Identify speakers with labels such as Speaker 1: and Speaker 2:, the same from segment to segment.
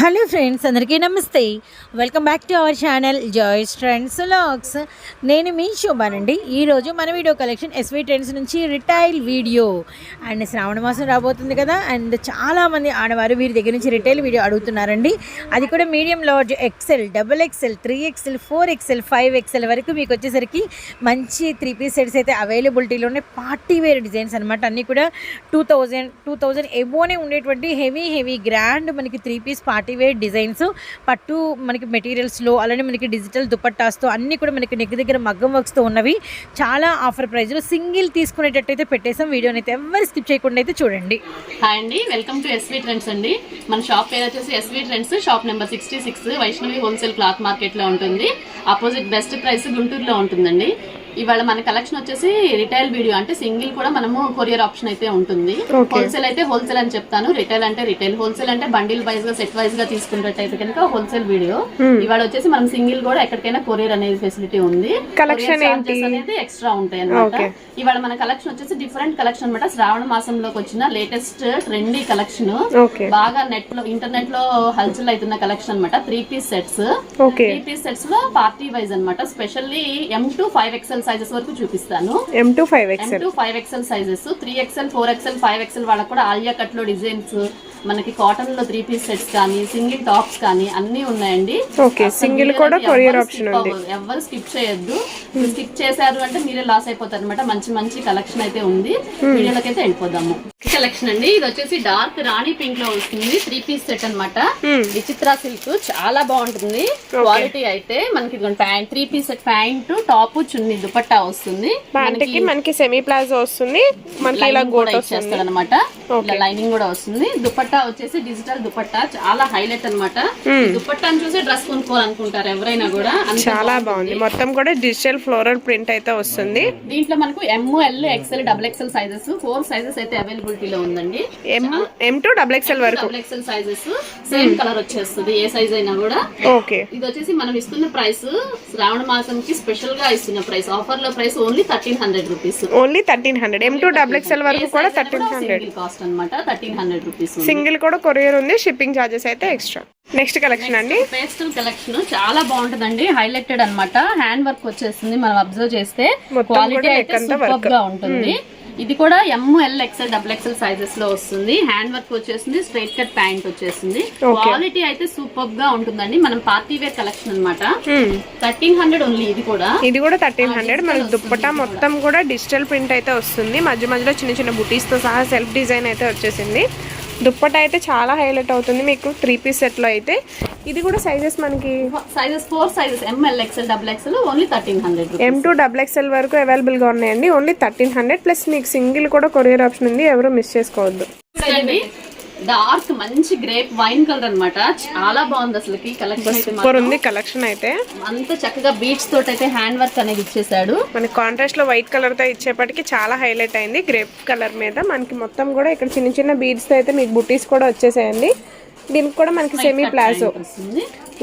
Speaker 1: Hello friends అందరికీ నమస్తే. Welcome back to our channel Joys trends logs నేను మీ శోభానండి ఈరోజు మన వీడియో కలెక్షన్ ఎస్వీ ట్రెండ్స్ నుంచి రిటైల్ వీడియో అండ్ శ్రావణ మాసం రాబోతుంది కదా అండ్ చాలామంది ఆడవారు వీరి దగ్గర నుంచి రిటైల్ వీడియో అడుగుతున్నారండి. అది కూడా medium large XL double XL three XL four XL five XL వరకు మీకు వచ్చేసరికి మంచి త్రీ పీస్ సెట్స్ అయితే అవైలబిలిటీలో ఉన్నాయి పార్టీ వేర్ డిజైన్స్ అనమాట అన్నీ కూడా two thousand two thousand above ఉండేటువంటి హెవీ హెవీ గ్రాండ్ మనకి three piece party party wear designs. పట్టు మనకి మెటీరియల్స్లో అలానే మనకి డిజిటల్ దుపట్టాస్తో అన్నీ కూడా మనకి నెక్ దగ్గర మగ్గం వర్క్స్తో ఉన్నవి. చాలా ఆఫర్ ప్రైజ్లో సింగిల్ తీసుకునేటట్టయితే పెట్టేసాం వీడియోని అయితే ఎవరు స్కిప్ చేయకుండా అయితే చూడండి.
Speaker 2: హాయ్ అండి. వెల్కమ్ టు ఎస్వీ ట్రెండ్స్ అండి. మన షాప్ పేరు వచ్చేసి SV trends. Shop number sixty six. Vaishnavi wholesale cloth మార్కెట్లో ఉంటుంది. ఆపోజిట్ బెస్ట్ ప్రైస్ గుంటూరులో ఉంటుందండి. ఇవాళ మన కలెక్షన్ వచ్చేసి రిటైల్ వీడియో అంటే సింగిల్ కూడా మనము కొరియర్ ఆప్షన్ అయితే ఉంటుంది. హోల్సేల్ అయితే హోల్సేల్ అని చెప్తాను. రిటైల్ అంటే రిటైల్ హోల్సేల్ అంటే బండిల్ వైజ్గా సెట్ వైజ్గా తీసుకున్నట్టయితే కనుక హోల్సేల్ వీడియో ఇవాళ వచ్చేసి మనం సింగిల్ కూడా ఎక్కడికైనా కొరియర్ అనేది ఫెసిలిటీ ఉంది. Charges అనేది ఎక్స్ట్రా ఉంటాయి అన్నమాట ఇవాళ మన కలెక్షన్ వచ్చేసి డిఫరెంట్ కలెక్షన్ అన్నమాట. శ్రావణ మాసంలోకి వచ్చిన లేటెస్ట్ ట్రెండీ కలెక్షన్ బాగా నెట్లో ఇంటర్నెట్లో హల్చల్ అవుతున్న కలెక్షన్ అన్నమాట. Three piece sets three piece సెట్స్లో party wise అన్నమాట. Specially M to five XL sizes వరకు చూపిస్తాను.
Speaker 3: M to five
Speaker 2: M
Speaker 3: XL
Speaker 2: to five XL sizes three XL four XL five XL వాళ్ళకి కూడా ఆలియా కట్లో డిజైన్స్ మనకి కాటన్లో త్రీ పీస్ సెట్స్ కానీ single tops కానీ అన్ని ఉన్నాయండి.
Speaker 3: ఓకే సింగిల్ కూడా కొరియర్ ఆప్షన్ ఉంది.
Speaker 2: ఎవ్వరు స్కిప్ చేయొద్దు. స్కిప్ చేశారు అంటే మీరే లాస్ అయిపోతారు అనమాట మంచి మంచి కలెక్షన్ అయితే ఉంది. వీడియోలోకి అయితే వెళ్ళిపోదాము. కలెక్షన్ అండి. ఇది వచ్చేసి డార్క్ రాణి పింక్లో వస్తుంది. త్రీ పీస్ సెట్ అన్నమాట. విచిత్ర సిల్క్ చాలా బాగుంటుంది. క్వాలిటీ అయితే మనకి pant three piece set pant top చున్ని దుపట్టా వస్తుంది.
Speaker 3: ప్యాంట్కి మనకి సెమీ ప్లాజో వస్తుంది. మనకి ఇలా గోట్
Speaker 2: అనమాట లైనింగ్ కూడా వస్తుంది. దుపట్టా వచ్చేసి డిజిటల్ దుపట్టా చాలా హైలైట్ అనమాట దుపట్టాను చూసి డ్రెస్ కొనుక్కోవాలనుకుంటారు ఎవరైనా కూడా.
Speaker 3: చాలా బాగుంది. మొత్తం కూడా డిజిటల్ ఫ్లోరల్ ప్రింట్ అయితే వస్తుంది.
Speaker 2: దీంట్లో మనకు M L XL double XL sizes four sizes అయితే అవైలబిలిటీలో ఉందండి.
Speaker 3: M M to double XL వరకు?
Speaker 2: Double XL sizes same colour వచ్చేస్తుంది ఏ సైజ్ అయినా కూడా.
Speaker 3: ఓకే.
Speaker 2: ఇది వచ్చేసి మనం ఇస్తున్న ప్రైస్ శ్రావణ మాసంకి స్పెషల్గా ఇస్తున్న ప్రైస్ ఆఫర్లో price only thirteen hundred rupees
Speaker 3: only thirteen hundred M to double XL వరకు కూడా థర్టీన్ హండ్రెడ్
Speaker 2: కాస్ట్ అన్నమాట థర్టీన్ హండ్రెడ్ రూపీస్
Speaker 3: సింగిల్ కూడా కొరియర్ ఉంది షిప్పింగ్ ఛార్జెస్ అయితే ఎక్స్ట్రా. నెక్స్ట్ కలెక్షన్ అండి.
Speaker 2: పేస్టల్ కలెక్షన్ చాలా బాగుంటుందండి హైలైటెడ్ అన్నమాట. హ్యాండ్ వర్క్ వచ్చేస్తుంది మనం అబ్జర్వ్ చేస్తే క్వాలిటీ అయితే సూపర్గా ఉంటుంది. ఇది కూడా M L XL double XL సైజెస్లో వస్తుంది. హ్యాండ్ వర్క్ వచ్చేస్తుంది స్ట్రైట్ కట్ ప్యాంట్ వచ్చేస్తుంది క్వాలిటీ అయితే సూపర్గా ఉంటుందండి. మనం పార్టీ వేర్ కలెక్షన్ అన్నమాట. థర్టీన్ హండ్రెడ్ ఓన్లీ ఇది కూడా.
Speaker 3: ఇది కూడా థర్టీన్ హండ్రెడ్ మనకి దుప్పటా మొత్తం కూడా డిజిటల్ ప్రింట్ అయితే వస్తుంది. మధ్య మధ్యలో చిన్న చిన్న బుటీస్తో సహా సెల్ఫ్ డిజైన్ అయితే వచ్చేసింది. దుప్పటా అయితే చాలా హైలైట్ అవుతుంది. మీకు త్రీ పీస్ సెట్లో అయితే. ఇది కూడా సైజెస్ మనకి
Speaker 2: sizes four sizes M L XL double XL only thirteen hundred
Speaker 3: M to double XL వరకు అవైలబుల్గా ఉన్నాయండి. ఓన్లీ థర్టీన్ హండ్రెడ్ ప్లస్ మీకు సింగిల్ కూడా కొరియర్ ఆప్షన్ ఉంది. ఎవరు మిస్ చేసుకోవద్దు.
Speaker 2: డార్క్ మంచి గ్రేప్ వైన్ కలర్ అన్నమాట. చాలా బాగుంది అసలుకి. కలెక్షన్
Speaker 3: సూపర్ ఉంది కలెక్షన్ అయితే.
Speaker 2: అంత చక్కగా బీచ్ తోటి అయితే హ్యాండ్ వర్క్ అనేది ఇచ్చేసాడు
Speaker 3: మనకి కాంట్రాస్ట్లో వైట్ కలర్తో ఇచ్చేపటికి చాలా హైలైట్ అయింది. గ్రేప్ కలర్ మీద మనకి మొత్తం కూడా ఇక్కడ చిన్న చిన్న బీడ్స్తో అయితే మీకు బుటీస్ కూడా వచ్చేసాయండి. దీనికి కూడా మనకి సెమీ ప్లాజో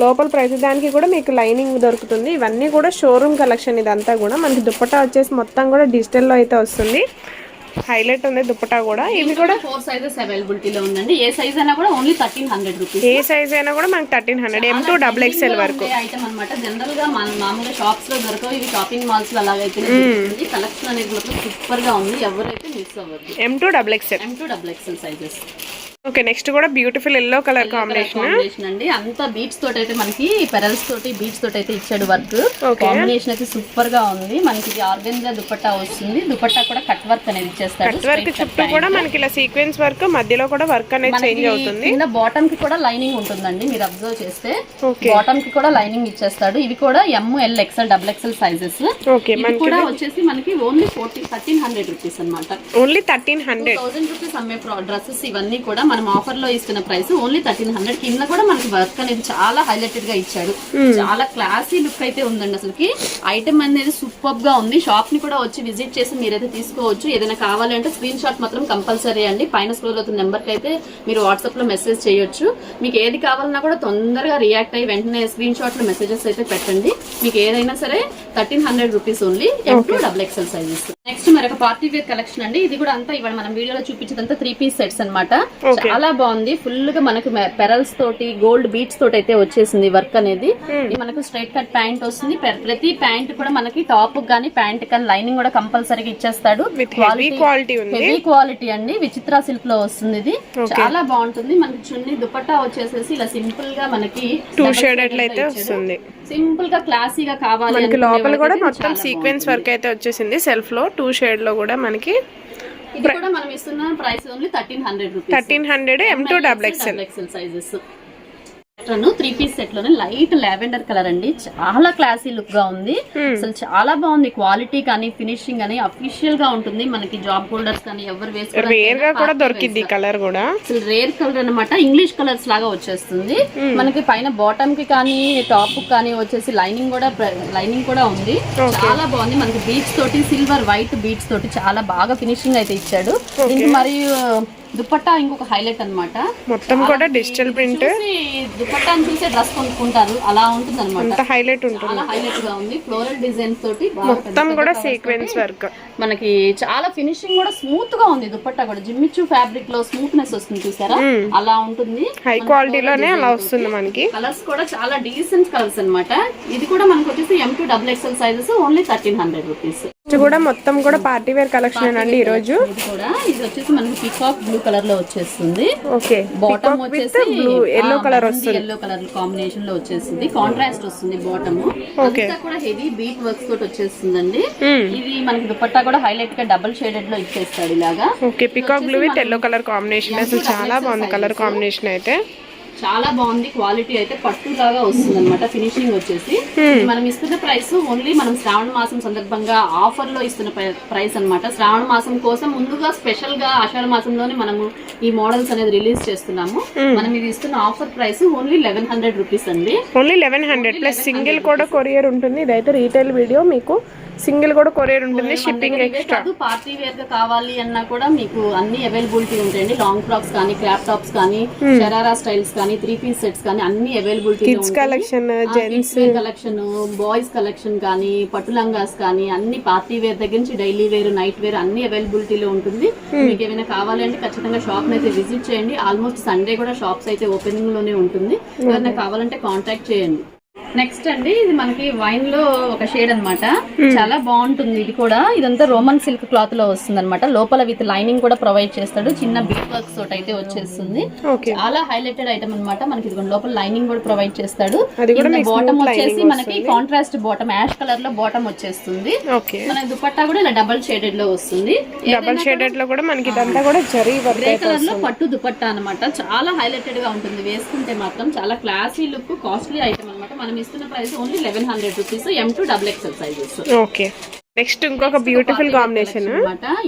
Speaker 3: లోపల ప్రతి దానికి కూడా మీకు లైనింగ్ దొరుకుతుంది. ఇవన్నీ కూడా షోరూమ్ కలెక్షన్ ఇదంతా కూడా. మనకి దుప్పటా వచ్చేసి మొత్తం కూడా డిజిటల్లో అయితే వస్తుంది. హైలైట్ ఉంది దుప్పటా కూడా. ఇవి కూడా
Speaker 2: ఫోర్ సైజెస్ అవైలబిలిటీలో ఉందండి. ఏ సైజ్ అయినా కూడా ఓన్లీ థర్టీన్ హండ్రెడ్ రూపీస్
Speaker 3: ఏ సైజ్ అయినా కూడా మనకి thirteen hundred M to double XL వరకు.
Speaker 2: ఐటమ్ అనమాట జనరల్గా మన మామూలుగా షాప్స్లో దొరకవు. ఇవి షాపింగ్ మాల్స్లో అలాగైతే కలెక్షన్ అనేది మాత్రం సూపర్గా ఉంది. ఎవరైతే మిస్ అవ్వద్దు.
Speaker 3: M to double XL
Speaker 2: M to double XL sizes
Speaker 3: okay next కూడా బ్యూటిఫుల్ ఎల్లో కలర్ కాంబినేషన్
Speaker 2: అండి. అంతా బీట్స్ తోటి అయితే మనకి పెరల్స్ తోటి బీట్స్ తోటి అయితే ఇచ్చాడు వర్క్. కాంబినేషన్ అయితే సూపర్గా ఉంది. మనకి ఇది ఆర్గన్జా దుపట్టా వస్తుంది. దుపట్టా కూడా కట్ వర్క్ అనేది ఇచ్చేస్తాడు
Speaker 3: కట్ వర్క్ చుట్టూ కూడా మనకి ఇలా సీక్వెన్స్ వర్క్ మధ్యలో కూడా వర్క్ అనేది చేంజ్ అవుతుంది.
Speaker 2: కింద బాటమ్కి కూడా లైనింగ్ ఉంటుందండి. మీరు అబ్జర్వ్ చేస్తే. బాటమ్కి కూడా లైనింగ్ ఇచ్చేస్తాడు. ఇవి కూడా M L XL double XL sizes
Speaker 3: okay
Speaker 2: ఇది కూడా వచ్చేసి మనకి only fourteen thirteen hundred rupees అనమాట
Speaker 3: only thirteen hundred
Speaker 2: thousand rupees అమ్మే డ్రెస్సెస్ ఇవన్నీ కూడా మనం ఆఫర్లో ఇస్తున్న ప్రైస్ ఓన్లీ థర్టీన్ హండ్రెడ్. కింద కూడా మనకి వర్క్ అనేది చాలా హైలైటెడ్గా ఇచ్చాడు. చాలా క్లాసీ లుక్ అయితే ఉందండి అసలుకి. ఐటమ్ అనేది సూపర్గా ఉంది. షాప్ని కూడా వచ్చి విజిట్ చేసి మీరైతే తీసుకోవచ్చు. ఏదైనా కావాలి అంటే స్క్రీన్ షాట్ మాత్రం కంపల్సరీ అండి. పైన స్క్రోల్ అవుతున్న నెంబర్కి అయితే మీరు వాట్సాప్లో మెసేజ్ చేయొచ్చు. మీకు ఏది కావాలన్నా కూడా తొందరగా రియాక్ట్ అయ్యి వెంటనే స్క్రీన్ షాట్లో మెసేజెస్ అయితే పెట్టండి. మీకు ఏదైనా సరే thirteen hundred rupees only M to double XL sizes. Next మరొక పార్టీ వేర్ కలెక్షన్ అండి. ఇది కూడా అంతా ఇవాళ మనం వీడియోలో చూపించేదంతా త్రీ పీస్ సెట్స్ అన్నమాట.
Speaker 3: Okay.
Speaker 2: చాలా బాగుంది. ఫుల్గా మనకు పెరల్స్ తోటి గోల్డ్ బీట్స్ తోటి అయితే వచ్చేసింది వర్క్ అనేది. ఇది మనకు స్ట్రైట్ కట్ ప్యాంట్ వస్తుంది. ప్ర- ప్రతి ప్యాంట్ కూడా మనకి టాప్ గానీ ప్యాంట్ కానీ లైనింగ్ కూడా కంపల్సరీగా ఇచ్చేస్తాడు. హెవీ క్వాలిటీ అండి. విచిత్ర సిల్క్లో వస్తుంది ఇది. చాలా బాగుంటుంది. మనకి చున్నీ దుపట్టా వచ్చేసేసి ఇలా సింపుల్గా మనకి
Speaker 3: టూ షేడెడ్ అయితే వస్తుంది.
Speaker 2: సింపుల్గా క్లాసీగా కావాలి
Speaker 3: లోపల కూడా మొత్తం సీక్వెన్స్ వర్క్ అయితే వచ్చేసింది. సెల్ఫ్లో టూ షేడ్లో కూడా మనకి
Speaker 2: ఇది కూడా మనం ఇస్తున్న price only thirteen hundred rupees.
Speaker 3: Thirteen hundred M to double XL
Speaker 2: XL sizes three piece సెట్లోనే light lavender colour అండి. చాలా క్లాసీ లుక్గా ఉంది.
Speaker 3: Hmm.
Speaker 2: అసలు చాలా బాగుంది. క్వాలిటీ కానీ ఫినిషింగ్ కానీ అఫీషియల్గా ఉంటుంది. మనకి జాబ్ హోల్డర్స్ కానీ ఎవరు
Speaker 3: దొరికింది ఈ కలర్ కూడా.
Speaker 2: అసలు రేర్ కలర్ అన్నమాట. ఇంగ్లీష్ కలర్స్ లాగా వచ్చేస్తుంది. మనకి పైన బాటమ్కి కానీ టాప్ కానీ వచ్చేసి లైనింగ్ కూడా లైనింగ్ కూడా ఉంది. చాలా బాగుంది. మనకి బీచ్ తోటి సిల్వర్ వైట్ బీచ్ తోటి చాలా బాగా ఫినిషింగ్ అయితే ఇచ్చాడు. దీనికి మరియు దుపట్టా ఇంకొక హైలైట్ అన్నమాట.
Speaker 3: మొత్తం కూడా డిజిటల్ ప్రింట్?
Speaker 2: చూసి దుపట్టాని చూసే డ్రెస్ కొనుక్కుంటారు అలా ఉంటుంది అనమాట
Speaker 3: హైలైట్ ఉంటుంది.
Speaker 2: హైలైట్గా ఉంది. ఫ్లోరల్ డిజైన్స్ తోటి
Speaker 3: మొత్తం కూడా సీక్వెన్స్ వర్క్
Speaker 2: మనకి చాలా ఫినిషింగ్ కూడా స్మూత్గా ఉంది దుపట్టా కూడా. జిమ్మిచ్చు ఫ్యాబ్రిక్లో స్మూత్నెస్ వస్తుంది చూసారా? అలా ఉంటుంది.
Speaker 3: హై క్వాలిటీలోనే అలా వస్తుంది మనకి.
Speaker 2: కలర్స్ కూడా చాలా డీసెంట్ కలర్స్ అన్నమాట. ఇది కూడా మనకు వచ్చేసి M to double XL sizes only thirteen hundred rupees
Speaker 3: కూడా మొత్తం కూడా పార్టీ వేర్ కలెక్షన్ అండి ఈ రోజు
Speaker 2: కూడా. ఇది వచ్చేసి మనకి పికాక్ బ్లూ కలర్లో వచ్చేస్తుంది.
Speaker 3: ఓకే.
Speaker 2: బాటమ్ వచ్చేసి
Speaker 3: బ్లూ ఎల్లో కలర్ వస్తుంది.
Speaker 2: ఎల్లో కలర్ కాంబినేషన్లో వచ్చేసింది కాంట్రాస్ట్ వస్తుంది బాటమ్. అంతా కూడా హెవీ బీట్ వర్క్స్ తోటి వచ్చేస్తుందండి.
Speaker 3: Hmm.
Speaker 2: ఇది మనకి దుపట్టా కూడా హైలైట్గా డబుల్ షేడెడ్లో ఇచ్చేస్తాడు ఇలాగా.
Speaker 3: Okay. Peacock blue with yellow colour combination అసలు చాలా బాగుంది కలర్ కాంబినేషన్ అయితే.
Speaker 2: చాలా బాగుంది. క్వాలిటీ అయితే పట్టు లాగా వస్తుంది అనమాట ఫినిషింగ్ వచ్చేసి మనం ఇస్తున్న ప్రైస్ ఓన్లీ మనం శ్రావణ మాసం సందర్భంగా ఆఫర్లో ఇస్తున్న ప్రైస్ అన్నమాట. శ్రావణ మాసం కోసం ముందుగా స్పెషల్గా ఆషాఢ మాసంలోనే మనము ఈ మోడల్స్ అనేది రిలీజ్ చేస్తున్నాము. మనం ఇది ఇస్తున్న offer price only eleven hundred rupees అండి.
Speaker 3: Only eleven hundred plus single కూడా కొరియర్ ఉంటుంది. ఇదైతే రీటైల్ వీడియో మీకు సింగిల్ కూడా కొరియర్ ఉంటుంది షిప్పింగ్ ఎక్స్ట్రా
Speaker 2: పార్టీ వేర్గా కావాలి అన్నా కూడా మీకు అన్ని అవైలబిలిటీ ఉంటాయండి. లాంగ్ ఫ్రాక్స్ కానీ క్రాప్ టాప్స్ కానీ షరారా స్టైల్స్ కానీ త్రీ పీస్ సెట్స్ కానీ అన్ని availability
Speaker 3: kids collection gents
Speaker 2: collection boys collection కానీ పట్టు లంగాస్ కానీ అన్ని పార్టీ వేర్ దగ్గర నుంచి డైలీ వేర్ నైట్ వేర్ అన్ని అవైలబిలిటీలో ఉంటుంది. మీకు ఏమైనా కావాలంటే ఖచ్చితంగా షాప్ అయితే విజిట్ చేయండి. ఆల్మోస్ట్ సండే కూడా షాప్స్ అయితే ఓపెనింగ్లోనే ఉంటుంది. ఎవరైనా కావాలంటే కాంటాక్ట్ చేయండి. నెక్స్ట్ అండి ఇది మనకి వైన్లో ఒక షేడ్ అన్నమాట. చాలా బాగుంటుంది ఇది కూడా. ఇదంతా రోమన్ సిల్క్ క్లాత్లో వస్తుంది అనమాట లోపల విత్ లైనింగ్ కూడా ప్రొవైడ్ చేస్తాడు. చిన్న బిగ్ వర్క్స్ తోటి అయితే వచ్చేస్తుంది. చాలా హైలైటెడ్ ఐటమ్ అన్నమాట. మనకి ఇదిగోండి లోపల లైనింగ్ కూడా ప్రొవైడ్ చేస్తాడు. బాటమ్ వచ్చేసి మనకి కాంట్రాస్ట్ బాటమ్ యాష్ కలర్లో బాటమ్ వచ్చేస్తుంది. మన దుపట్టా కూడా ఇలా డబల్ షేడెడ్లో వస్తుంది.
Speaker 3: డబల్ షేడెడ్లో కూడా మనకి ఇదంతా కూడా జరీ వర్క్
Speaker 2: గ్రే కలర్లో పట్టు దుపట్టా అన్నమాట. చాలా హైలైటెడ్గా ఉంటుంది. వేసుకుంటే మాత్రం చాలా క్లాసీ లుక్ కాస్ట్లీ ఐటమ్ అన్నమాట. మనం ఇస్తున్న price only eleven hundred rupees M to double XL sizes
Speaker 3: okay next ఇంకొక బ్యూటిఫుల్ కాంబినేషన్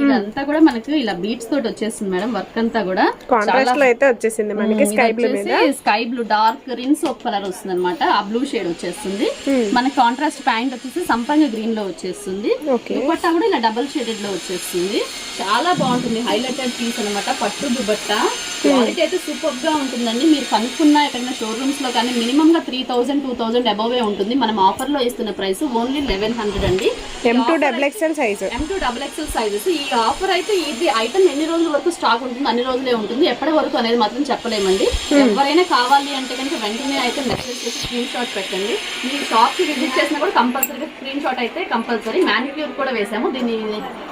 Speaker 2: ఇదంతా కూడా మనకి ఇలా బీట్స్ తోటి వచ్చేస్తుంది మేడం. వర్క్ అంతా కూడా
Speaker 3: కాంట్రాస్ట్లో అయితే వచ్చేసింది మనకి స్కై బ్లూ మీద.
Speaker 2: స్కై బ్లూ డార్క్ రిన్స్ ఒక కలర్ వస్తుంది అనమాట ఆ బ్లూ షేడ్ వచ్చేస్తుంది. మనకి కాంట్రాస్ట్ ప్యాంట్ వచ్చేసి సంపంగ గ్రీన్లో వచ్చేస్తుంది. దుపట్టా కూడా ఇలా డబల్ షేడెడ్లో వచ్చేస్తుంది. చాలా బాగుంటుంది. హైలైటెడ్ పీస్ అన్నమాట. పట్టు దుపట్టా. క్వాలిటీ అయితే సూపర్గా ఉంటుందండి. మీరు కనుక్కున్న ఎక్కడైనా షోరూమ్స్లో కానీ మినిమం గా three thousand two thousand above ఉంటుంది. మనం ఆఫర్లో ఇస్తున్న ప్రైస్ ఓన్లీ లెవెన్ హండ్రెడ్ అండి.
Speaker 3: M to double XL size
Speaker 2: M to double XL sizes ఈ ఆఫర్ అయితే ఇది ఐటమ్ ఎన్ని రోజుల వరకు స్టాక్ ఉంటుంది అన్ని రోజులే ఉంటుంది. ఎప్పటి వరకు అనేది మాత్రం చెప్పలేమండి. ఎవరైనా కావాలి అంటే కనుక వెంటనే అయితే మెసేజ్ చేసి స్క్రీన్ షాట్ పెట్టండి. మీరు షాప్కి విజిట్ చేసినా కూడా కంపల్సరీగా స్క్రీన్ షాట్ అయితే కంపల్సరీ మ్యానిక్యూర్ కూడా వేసాము. దీని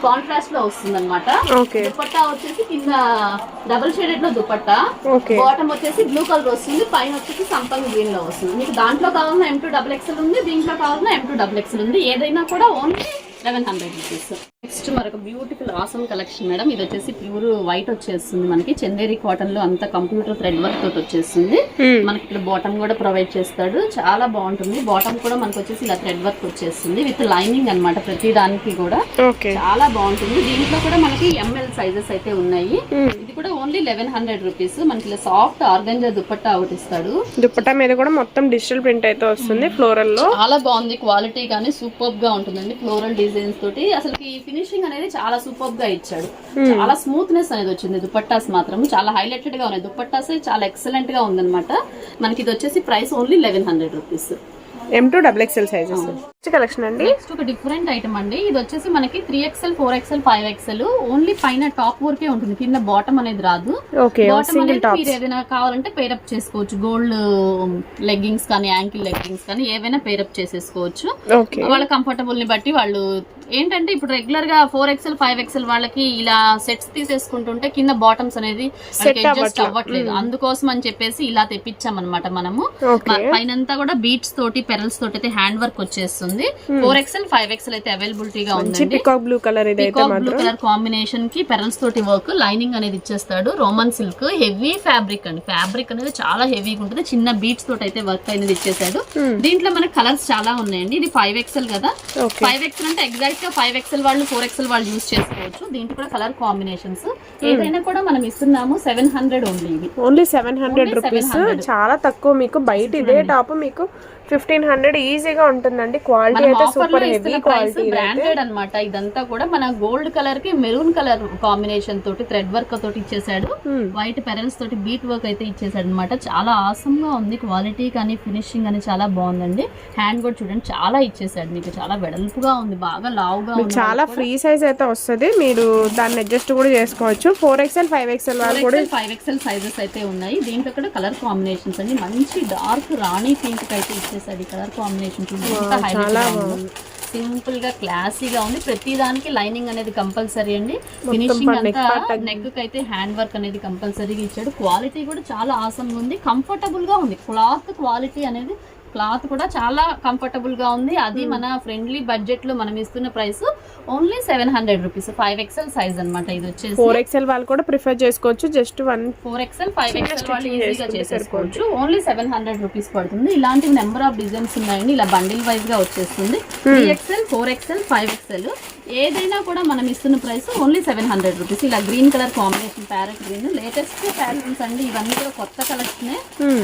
Speaker 2: కాంట్రాస్ట్లో వస్తుంది అనమాట వచ్చేసి కింద డబుల్ షేడెడ్లో దుపట్టా. బాటమ్ వచ్చేసి బ్లూ కలర్ వస్తుంది. పైన వచ్చేసి సంపంగ్ గ్రీన్లో వస్తుంది. మీకు దాంట్లో కావాలన్నా ఎం టూ డబుల్ ఎక్స్ఎల్ ఉంది దీంట్లో కావాలన్నా ఎం టూ డబుల్ ఎక్స్ఎల్ ఉంది. ఏదైనా కూడా only eleven hundred rupees next మరొక బ్యూటిఫుల్ ఆసమ్ కలెక్షన్ మేడం ఇది వచ్చేసి ప్యూర్ వైట్ వచ్చేస్తుంది మనకి. చందేరి కాటన్లో అంత కంప్యూటర్ థ్రెడ్ వర్క్ తోటి వచ్చేస్తుంది. మనకి ఇక్కడ బాటమ్ కూడా ప్రొవైడ్ చేస్తాడు. చాలా బాగుంటుంది. బాటమ్ కూడా మనకి వచ్చేసి ఇలా థ్రెడ్ వర్క్ వచ్చేస్తుంది విత్ లైనింగ్ అన్నమాట ప్రతి దానికి కూడా. చాలా బాగుంటుంది. దీంట్లో కూడా మనకి ఎంఎల్ సైజెస్ అయితే ఉన్నాయి. ఇది కూడా ఓన్లీ లెవెన్ హండ్రెడ్ రూపీస్ మనకి ఇలా సాఫ్ట్ ఆర్గంజా దుపట్టా ఒకటి ఇస్తాడు.
Speaker 3: దుప్పటా మీద కూడా మొత్తం డిజిటల్ ప్రింట్ అయితే వస్తుంది ఫ్లోరల్లో.
Speaker 2: చాలా బాగుంది. క్వాలిటీ కానీ సూపర్గా ఉంటుందండి ఫ్లోరల్ డిజైన్స్ తోటి. అసలు ఈ ఫినిషింగ్ అనేది చాలా సూపర్గా ఇచ్చాడు. చాలా స్మూత్నెస్ అనేది వచ్చింది. దుపట్టాస్ మాత్రం చాలా హైలైటెడ్గా ఉన్నాయి. దుపట్టాస్ చాలా ఎక్సలెంట్గా ఉందన్నమాట. మనకి ఇది వచ్చేసి price only eleven hundred rupees
Speaker 3: M to double XL sizes collection అండి.
Speaker 2: నెక్స్ట్ ఒక డిఫరెంట్ ఐటమ్ అండి. ఇది వచ్చేసి మనకి three XL four XL five XL only పైన టాప్ వరకే ఉంటుంది. కింద బాటమ్ అనేది రాదు. బాటమ్ అనేది మీరు ఏదైనా కావాలంటే పేరప్ చేసుకోవచ్చు. గోల్డ్ లెగ్గింగ్స్ కానీ యాంకిల్ లెగ్గింగ్స్ కానీ ఏవైనా పేరప్ చేసేసుకోవచ్చు. వాళ్ళ కంఫర్టబుల్ని బట్టి వాళ్ళు ఏంటంటే ఇప్పుడు రెగ్యులర్గా ఫోర్ ఎక్స్ఎల్ ఫైవ్ ఎక్స్ఎల్ వాళ్ళకి ఇలా సెట్స్ తీసేసుకుంటుంటే కింద బాటమ్స్ అనేది అడ్జస్ట్
Speaker 3: అవ్వట్లేదు.
Speaker 2: అవ్వట్లేదు అందుకోసం అని చెప్పేసి ఇలా తెప్పించామన్నమాట మనము. పైనంతా కూడా బీట్స్ తోటి పెరల్స్ తోటి అయితే హ్యాండ్ వర్క్ వచ్చేస్తుంది. ఫోర్ ఎక్స్ఎల్ ఫైవ్ ఎక్స్ఎల్ అయితే అవైలబిలిటీగా ఉందండి.
Speaker 3: Peacock blue colour
Speaker 2: blue colour కాంబినేషన్కి పెరల్స్ తోటి వర్క్ లైనింగ్ అనేది ఇచ్చేస్తాడు. రోమన్ సిల్క్ హెవీ ఫ్యాబ్రిక్ అండి. ఫ్యాబ్రిక్ అనేది చాలా హెవీగా ఉంటుంది. చిన్న బీట్స్ తోటి అయితే వర్క్ అనేది ఇచ్చేసాడు దీంట్లో మనకి కలర్స్ చాలా ఉన్నాయండి. ఇది ఫైవ్ ఎక్స్ఎల్ కదా. ఫైవ్ ఎక్స్ఎల్ అంటే ఎగ్జాక్ట్గా ఫైవ్ ఎక్స్ఎల్ వాళ్ళు ఫోర్ ఎక్స్ఎల్ వాళ్ళు యూస్ చేసుకోవచ్చు. దీంట్లో కూడా కలర్ కాంబినేషన్స్ ఏదైనా కూడా మనం ఇస్తున్నాము సెవెన్ హండ్రెడ్ ఓన్లీ ఇవి
Speaker 3: ఓన్లీ సెవెన్ హండ్రెడ్ రూపీస్
Speaker 2: 700.
Speaker 3: చాలా తక్కువ మీకు. బయట ఇదే టాప్ మీకు ఫిఫ్టీన్ హండ్రెడ్ ఈజీగా ఉంటుందండి. క్వాలిటీ అయితే సూపర్ హెవీ క్వాలిటీ
Speaker 2: బ్రాండెడ్ అన్నమాట. ఇదంతా కూడా మన గోల్డ్ కలర్కి మెరూన్ కలర్ కాంబినేషన్ తోటి థ్రెడ్ వర్క్ తోటి ఇచ్చేసాడు. వైట్ పెరల్స్ తోటి బీట్ వర్క్ అయితే ఇచ్చేసాడు అనమాట చాలా ఆసమ్గా ఉంది. క్వాలిటీ కానీ ఫినిషింగ్ అని చాలా బాగుందండి. హ్యాండ్ కూడా చూడండి చాలా ఇచ్చేసాడు మీకు. చాలా వెడల్పుగా ఉంది బాగా లావుగా ఉంది.
Speaker 3: చాలా ఫ్రీ సైజ్ అయితే వస్తుంది. మీరు దాన్ని అడ్జస్ట్ కూడా చేసుకోవచ్చు. ఫోర్ ఎక్స్ఎల్ ఫైవ్ ఎక్స్ఎల్ వాళ్ళు కూడా
Speaker 2: ఫైవ్ ఎక్స్ఎల్ సైజెస్ అయితే ఉన్నాయి. దీంట్లో కూడా కలర్ కాంబినేషన్స్ అండి. మంచి డార్క్ రాణి పింక్ అయితే ఇచ్చేసాడు ఈ కలర్ కాంబినేషన్
Speaker 3: చాలా
Speaker 2: సింపుల్గా క్లాసీగా ఉంది. ప్రతి దానికి లైనింగ్ అనేది కంపల్సరీ అండి. ఫినిషింగ్ అంతా నెక్కి అయితే హ్యాండ్ వర్క్ అనేది కంపల్సరీగా ఇచ్చాడు. క్వాలిటీ కూడా చాలా ఆసమ్ ఉంది. కంఫర్టబుల్గా ఉంది. క్లాత్ క్వాలిటీ అనేది క్లాత్ కూడా చాలా కంఫర్టబుల్గా ఉంది. అది మన ఫ్రెండ్లీ బడ్జెట్లో మనం ఇస్తున్న price only seven hundred rupees five XL size అన్నమాట ఇది వచ్చేసి.
Speaker 3: ఫోర్ ఎక్స్ఎల్ వాళ్ళు కూడా ప్రిఫర్ చేసుకోవచ్చు. Just one
Speaker 2: four XL five XL వాళ్ళు ఈజీగా చేసేసుకోవచ్చు. ఓన్లీ సెవెన్ హండ్రెడ్ రూపీస్ పడుతుంది. ఇలాంటి నెంబర్ ఆఫ్ డిజైన్స్ ఉన్నాయండి. ఇలా బండిల్ వైజ్గా వచ్చేస్తుంది. Three XL four XL five XL ఏదైనా కూడా మనం ఇస్తున్న price only seven hundred rupees ఇలా green colour combination parrot green latest fashions అండి. ఇవన్నీ కూడా కొత్త కలెక్షన్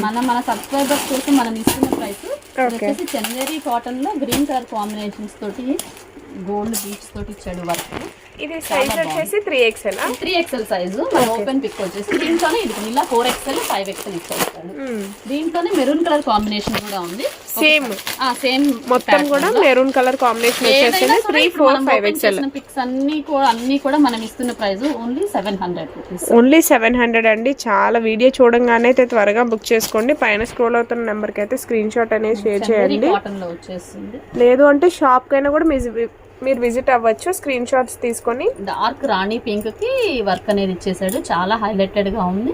Speaker 2: మన మన సబ్స్క్రైబర్స్ కోసం మనం ఇస్తున్న ప్రైస్ వచ్చేసి చందేరి కాటన్లో గ్రీన్ కలర్ కాంబినేషన్స్ తోటి గోల్డ్ బీచ్ తోటి ఇచ్చాడు వర్క్.
Speaker 3: ఇది సైజ్ వచ్చేసి three XL
Speaker 2: three XL size మన ఓపెన్ పిక్ వచ్చేసి దీంట్లోనే ఇది ఇలా ఫోర్ ఎక్స్ఎల్ ఫైవ్ ఎక్స్ఎల్ ఇచ్చేస్తాడు దీంట్లోనే మెరూన్ కలర్ కాంబినేషన్ కూడా ఉంది.
Speaker 3: సేమ్
Speaker 2: సేమ్
Speaker 3: మొత్తం కూడా మెరూన్ కలర్ కాంబినేషన్ వచ్చేసింది three four five XL
Speaker 2: pics అన్ని కూడా అన్ని కూడా మనం ఇస్తున్న price only seven hundred
Speaker 3: only seven hundred అండి. చాలా వీడియో చూడంగానే అయితే త్వరగా బుక్ చేసుకోండి. పైన స్క్రోల్ అవుతున్న నెంబర్కి అయితే స్క్రీన్ షాట్ అనేది షేర్ చేయండి. లేదు అంటే షాప్ కైనా కూడా మీ- మీరు విజిట్ అవ్వచ్చు. స్క్రీన్ షాట్స్ తీసుకొని.
Speaker 2: డార్క్ రాణి పింక్కి వర్క్ అనేది ఇచ్చేసాడు చాలా హైలైటెడ్గా ఉంది.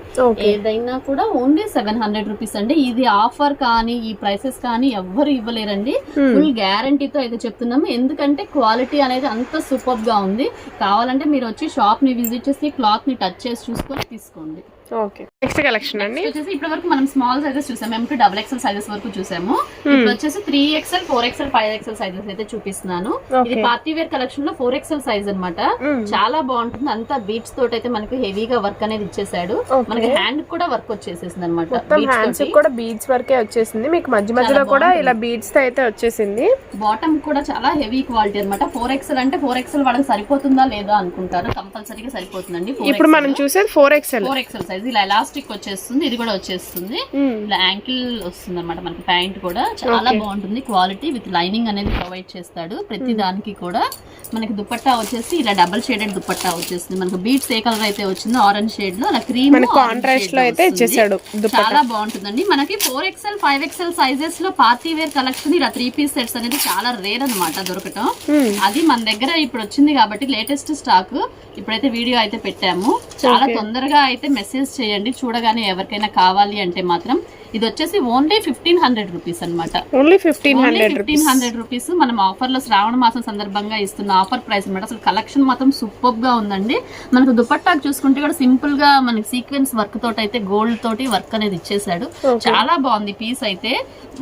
Speaker 2: ఏదైనా కూడా ఓన్లీ సెవెన్ హండ్రెడ్ రూపీస్ అండి. ఇది ఆఫర్ కానీ ఈ ప్రైసెస్ కానీ ఎవ్వరు ఇవ్వలేరండి. ఫుల్ గ్యారంటీతో అయితే చెప్తున్నాము ఎందుకంటే క్వాలిటీ అనేది అంత సూపర్గా ఉంది. కావాలంటే మీరు వచ్చి షాప్ని విజిట్ చేసి క్లాత్ని టచ్ చేసి చూసుకొని తీసుకోండి.
Speaker 3: ఓకే. నెక్స్ట్ కలెక్షన్ అండి?
Speaker 2: వచ్చేసి ఇప్పటి వరకు మనం స్మాల్ సైజెస్ చూసాము M to double XL sizes వరకు చూసాము. ఇప్పుడు వచ్చేసి three XL four XL five XL sizes అయితే చూపిస్తున్నాను. ఇది పార్టీ వేర్ కలెక్షన్లో ఫోర్ ఎక్స్ఎల్ సైజ్ అన్నమాట. చాలా బాగుంటుంది. అంతా బీట్స్ తోటి అయితే మనకి హెవీగా వర్క్ అనేది ఇచ్చేసాడు మనకి హ్యాండ్ కూడా వర్క్ వచ్చేసేసింది అనమాట
Speaker 3: హ్యాండ్స్ కూడా బీడ్స్ వరకే వచ్చేసింది. మీకు మధ్య మధ్యలో కూడా ఇలా బీడ్స్తో అయితే వచ్చేసింది.
Speaker 2: బాటమ్ కూడా చాలా హెవీ క్వాలిటీ అన్నమాట. ఫోర్ ఎక్స్ఎల్ అంటే ఫోర్ ఎక్స్ఎల్ వాళ్ళకి సరిపోతుందా లేదా అనుకుంటారు. కంపల్సరీగా సరిపోతుందండి
Speaker 3: ఇప్పుడు మనం చూసేది four XL
Speaker 2: four XL size ఇలా ఎలాస్టిక్ వచ్చేస్తుంది ఇది కూడా వచ్చేస్తుంది. ఇలా యాంకిల్ వస్తుంది అనమాట మనకి ప్యాంట్ కూడా. చాలా బాగుంటుంది క్వాలిటీ విత్ లైనింగ్ అనేది ప్రొవైడ్ చేస్తాడు. ప్రతి దానికి కూడా మనకి దుపట్టా వచ్చేసి ఇలా డబల్ షేడెడ్ దుపట్టా వచ్చేస్తుంది. మనకి బీట్స్ ఏ కలర్ అయితే వచ్చిందో ఆరెంజ్ షేడ్లో అలా క్రీమ్
Speaker 3: మనకి కాంట్రాస్ట్లో అయితే ఇచ్చేసాడు
Speaker 2: చాలా బాగుంటుందండి. మనకి ఫోర్ ఎక్స్ఎల్ ఫైవ్ ఎక్స్ఎల్ సైజెస్లో పార్టీ వేర్ కలెక్షన్ ఇలా త్రీ పీస్ సెట్స్ అనేది చాలా రేర్ అన్నమాట దొరకటం. అది మన దగ్గర ఇప్పుడు వచ్చింది కాబట్టి లేటెస్ట్ స్టాక్ ఇప్పుడైతే వీడియో అయితే పెట్టాము. చాలా తొందరగా అయితే మెసేజ్ చేయండి చూడగానే ఎవరికైనా కావాలి అంటే మాత్రం ఇది వచ్చేసి ఓన్లీ ఫిఫ్టీన్ హండ్రెడ్ రూపీస్ అనమాట
Speaker 3: only fifteen hundred
Speaker 2: fifteen hundred rupees మనం ఆఫర్లో శ్రావణ మాసం సందర్భంగా ఇస్తున్న ఆఫర్ ప్రైస్ అనమాట అసలు కలెక్షన్ మాత్రం సూపర్గా ఉందండి. మనకు దుపట్టాకు చూసుకుంటే కూడా సింపుల్గా మనకి సీక్వెన్స్ వర్క్ తోటి అయితే గోల్డ్ తోటి వర్క్ అనేది ఇచ్చేసాడు చాలా బాగుంది పీస్ అయితే.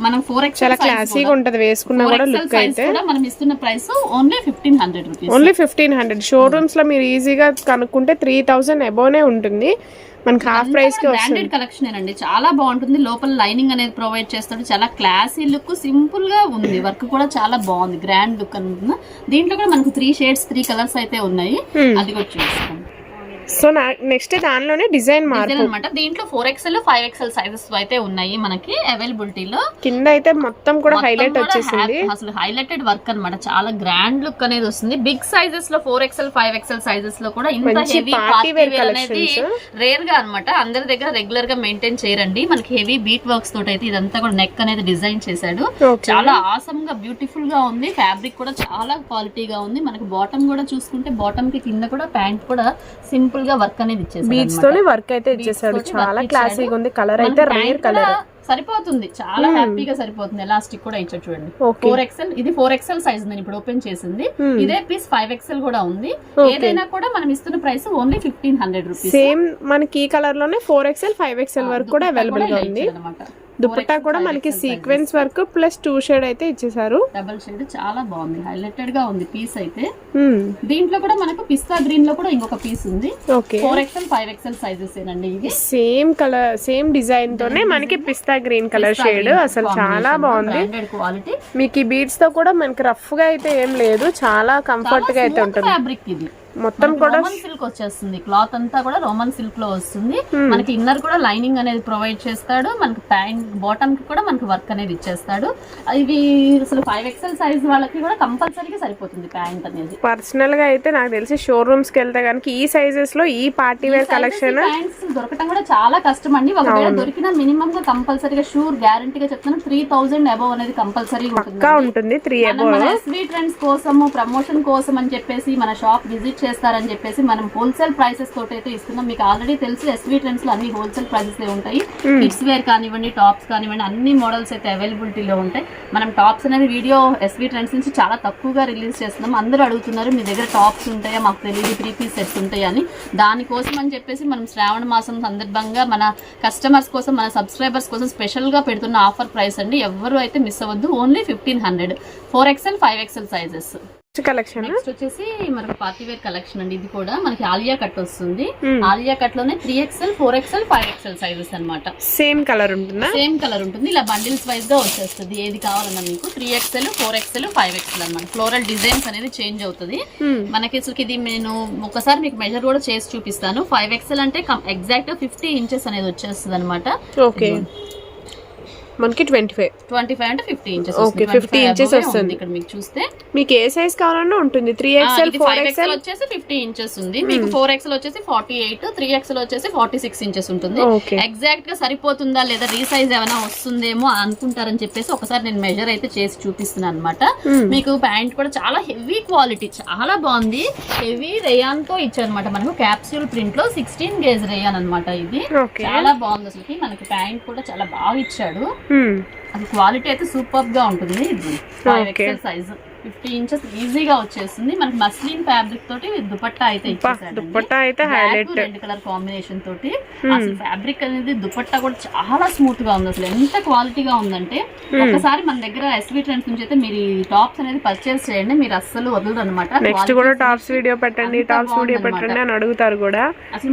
Speaker 2: మనం ఫోర్ ఎక్స్ఎల్
Speaker 3: క్లాసీగా ఉంటది వేసుకున్నా కూడా లుక్ అయితే.
Speaker 2: మనం ఇస్తున్న price only fifteen hundred rupees
Speaker 3: only fifteen hundred షోరూమ్స్లో మీరు ఈజీగా కనుక్కుంటే త్రీ థౌసండ్ అబోనే ఉంటుంది. మనకి హాఫ్ ప్రైస్
Speaker 2: బ్రాండెడ్ కలెక్షన్ అండి చాలా బాగుంటుంది. లోపల లైనింగ్ అనేది ప్రొవైడ్ చేస్తాడు. చాలా క్లాసీ లుక్ సింపుల్గా ఉంది. వర్క్ కూడా చాలా బాగుంది. గ్రాండ్ లుక్ అనుకుంటున్నా. దీంట్లో కూడా మనకు త్రీ షేడ్స్ త్రీ కలర్స్ అయితే ఉన్నాయి.
Speaker 3: Hmm.
Speaker 2: అది కూడా చూస్తాం
Speaker 3: సో నెక్స్ట్ దానిలోనే డిజైన్ మార్పు.
Speaker 2: అనమాట దీంట్లో four XL five XL sizes అయితే ఉన్నాయి మనకి అవైలబిలిటీలో
Speaker 3: కింద అయితే మొత్తం కూడా హైలైట్ వచ్చేసింది.
Speaker 2: అసలు హైలైటెడ్ వర్క్ అన్నమాట. చాలా గ్రాండ్ లుక్ అనేది వస్తుంది. బిగ్ సైజెస్లో ఫోర్ ఎక్స్ఎల్ ఫైవ్ ఎక్స్ఎల్ సైజెస్లో కూడా ఇంత హెవీ పార్టీ వేర్ అనేది. రేర్గా అన్నమాట. అందరి దగ్గర రెగ్యులర్గా మెయింటైన్ చేయరండి. మనకి హెవీ బీట్ వర్క్స్ తోటి అయితే ఇదంతా కూడా నెక్ అనేది డిజైన్ చేశాడు. చాలా ఆసమ్గా బ్యూటిఫుల్గా ఉంది. ఫ్యాబ్రిక్ కూడా చాలా క్వాలిటీగా ఉంది. మనకి బాటమ్ కూడా చూసుకుంటే బాటమ్కి కింద కూడా ప్యాంట్ కూడా సింపుల్ గా వర్క్ అనేది ఇచ్చేసాడు
Speaker 3: బీచ్. తోనే వర్క్ అయితే ఇచ్చేసాడు. చాలా క్లాసీగా. ఉంది. కలర్ అయితే రేర్ కలర్
Speaker 2: సరిపోతుంది. చాలా హ్యాపీగా సరిపోతుంది. ఎలాస్టిక్ కూడా ఇచ్చాడు చూడండి. ఫోర్ ఎక్స్ఎల్ ఇది ఫోర్ ఎక్స్ఎల్ సైజ్ నేను ఇప్పుడు ఓపెన్ చేసింది.
Speaker 3: Hmm.
Speaker 2: ఇదే పీస్ ఫైవ్ ఎక్స్ఎల్ కూడా ఉంది. ఏదైనా కూడా మనం ఇస్తున్న price only fifteen hundred rupees
Speaker 3: same మనకి ఈ కలర్లోనే ఫోర్ ఎక్స్ఎల్ ఫైవ్ ఎక్స్ఎల్ వరకు కూడా అవైలబుల్గా ఉంది. దుపట్టా కూడా మనకి sequins work plus two shade అయితే ఇచ్చేసారు.
Speaker 2: డబల్ షేడ్ చాలా బాగుంది. హైలైటెడ్గా ఉంది పీస్ అయితే.
Speaker 3: Hmm.
Speaker 2: దీంట్లో కూడా మనకు పిస్తా గ్రీన్లో కూడా ఇంకొక పీస్ ఉంది.
Speaker 3: Okay
Speaker 2: four XL five XL sizes ఏనండి ఇవి.
Speaker 3: సేమ్ కలర్ సేమ్ డిజైన్ తోనే మనకి పిస్తా గ్రీన్ కలర్ షేడ్ అసలు చాలా బాగుంది.
Speaker 2: క్వాలిటీ
Speaker 3: మీకు ఈ బీడ్స్తో కూడా మనకి రఫ్గా అయితే ఏం లేదు. చాలా కంఫర్ట్గా అయితే ఉంటుంది.
Speaker 2: ఫ్యాబ్రిక్ ఇది.
Speaker 3: మొత్తం కూడా
Speaker 2: రోమన్ సిల్క్ వచ్చేస్తుంది. క్లాత్ అంతా కూడా రోమన్ సిల్క్లో వస్తుంది. మనకి ఇన్నర్ కూడా లైనింగ్ అనేది ప్రొవైడ్ చేస్తాడు. మనకి ప్యాంట్ బాటమ్కి కూడా మనకి వర్క్ అనేది ఇచ్చేస్తాడు. ఇవి అసలు ఫైవ్ ఎక్స్ఎల్ సైజ్ వాళ్ళకి కూడా కంపల్సరీగా సరిపోతుంది ప్యాంట్ అనేది.
Speaker 3: పర్సనల్గా అయితే నాకు తెలిసి షోరూమ్స్కి వెళ్తే కనుక ఈ సైజెస్లో ఈ పార్టీ వేర్ కలెక్షన్
Speaker 2: ప్యాంట్స్ దొరకటం కూడా చాలా కష్టం అండి ఒకవేళ దొరికినా మినిమం గా కంపల్సరీగా షూర్ గ్యారంటీగా చెప్తున్నాను త్రీ థౌసండ్ అబౌవ్ అనేది కంపల్సరీగా ఉంటుంది.
Speaker 3: గా త్రీ
Speaker 2: మన ఎస్వీ ట్రెండ్స్ కోసము ప్రమోషన్ కోసం అని చెప్పేసి మన షాప్ విజిట్ చేస్తారని చెప్పేసి మనం హోల్సేల్ ప్రైసెస్ తోటి అయితే ఇస్తున్నాం. మీకు ఆల్రెడీ తెలుసు ఎస్వీ ట్రెండ్స్లో అన్ని హోల్సేల్ ప్రైసెస్ ఉంటాయి. కిడ్స్ వేర్ కానివ్వండి టాప్స్ కానివ్వండి అన్ని మోడల్స్ అయితే అవైలబిలిటీలో ఉంటాయి. మనం టాప్స్ అనేది వీడియో ఎస్వీ ట్రెండ్స్ నుంచి చాలా తక్కువగా రిలీజ్ చేస్తున్నాం. అందరూ అడుగుతున్నారు మీ దగ్గర టాప్స్ ఉంటాయా? మాకు తెలియదు త్రీ పీస్ సెట్స్ ఉంటాయా? అని. దానికోసం అని చెప్పేసి మనం శ్రావణ మాసం సందర్భంగా మన కస్టమర్స్ కోసం మన సబ్స్క్రైబర్స్ కోసం స్పెషల్గా పెడుతున్న ఆఫర్ ప్రైస్ అండి. ఎవరు అయితే మిస్ అవ్వద్దు. Only fifteen hundred four XL five XL sizes
Speaker 3: collection
Speaker 2: next వచ్చేసి మనకి పార్టీ వేర్ కలెక్షన్ అండి. ఇది కూడా మనకి ఆలియా కట్ వస్తుంది. Alia కట్లోనే three XL four XL five XL sizes అన్నమాట.
Speaker 3: సేమ్ కలర్ ఉంటుందా?
Speaker 2: సేమ్ కలర్ ఉంటుంది. ఇలా బండిల్స్ వైజ్గా వచ్చేస్తుంది. ఏది కావాలన్నా మీకు three XL four XL five XL అనమాట ఫ్లోరల్ డిజైన్స్ అనేది చేంజ్ అవుతుంది. మనకి అసలు ఇది నేను ఒకసారి మీకు మెజర్ కూడా చేసి చూపిస్తాను. ఫైవ్ ఎక్స్ఎల్ అంటే ఎగ్జాక్ట్ ఫిఫ్టీ ఇంచెస్ అనేది వచ్చేస్తుంది అనమాట
Speaker 3: ఓకే మనకి ట్వంటీ ఫైవ్.
Speaker 2: ట్వంటీ ఫైవ్ అంటే ఫిఫ్టీ ఇంచెస్
Speaker 3: Okay, 50 inches వస్తుంది.
Speaker 2: ఇక్కడ మీకు చూస్తే.
Speaker 3: మీకు ఏ సైజ్ కావాలన్నా ఉంటుంది. త్రీ ఎక్స్ఎల్ ఫోర్
Speaker 2: ఎక్స్ఎల్ వచ్చేసి ఫిఫ్టీ ఇంచెస్ ఉంది. మీకు ఫోర్ ఎక్స్ఎల్ వచ్చేసి ఫార్టీ ఎయిట్ త్రీ ఎక్స్ఎల్ వచ్చేసి ఫార్టీ సిక్స్ ఇంచెస్ ఉంటుంది.
Speaker 3: ఓకే
Speaker 2: ఎగ్జాక్ట్గా సరిపోతుందా లేదా రీసైజ్ ఏమైనా వస్తుందేమో అనుకుంటారని చెప్పేసి ఒకసారి నేను మెజర్ అయితే చేసి చూపిస్తున్నాను అనమాట మీకు ప్యాంట్ కూడా చాలా హెవీ క్వాలిటీ చాలా బాగుంది. హెవీ రేయాన్తో ఇచ్చారనమాట మనకు. క్యాప్సూల్ ప్రింట్లో సిక్స్టీన్ గేజ్ రేయాన్ అన్నమాట ఇది.
Speaker 3: ఓకే
Speaker 2: చాలా బాగుంది అసలు మనకి ప్యాంట్ కూడా చాలా బాగా ఇచ్చాడు. అది క్వాలిటీ అయితే సూపర్గా ఉంటుంది. ఇది సైజ్ ఫిఫ్టీ ఇంచెస్ ఈజీగా వచ్చేస్తుంది. మనకి మస్లిన్ ఫ్యాబ్రిక్ తోటి దుపట్టా అయితే
Speaker 3: దుప్పట్టా అయితే హైలైట్
Speaker 2: రెడ్ కలర్ కాంబినేషన్ తోటి. అసలు ఫ్యాబ్రిక్ అనేది దుపట్టా కూడా చాలా స్మూత్గా ఉంది. అసలు ఎంత క్వాలిటీగా ఉందంటే ఒకసారి మన దగ్గర ఎస్వి ట్రెండ్స్ నుంచి అయితే మీరు ఈ టాప్స్ అనేది పర్చేస్ చేయండి. మీరు అస్సలు వదలరు అనమాట
Speaker 3: నెక్స్ట్ కూడా టాప్స్ వీడియో పెట్టండి. Tops video. పెట్టండి అని అడుగుతారు కూడా.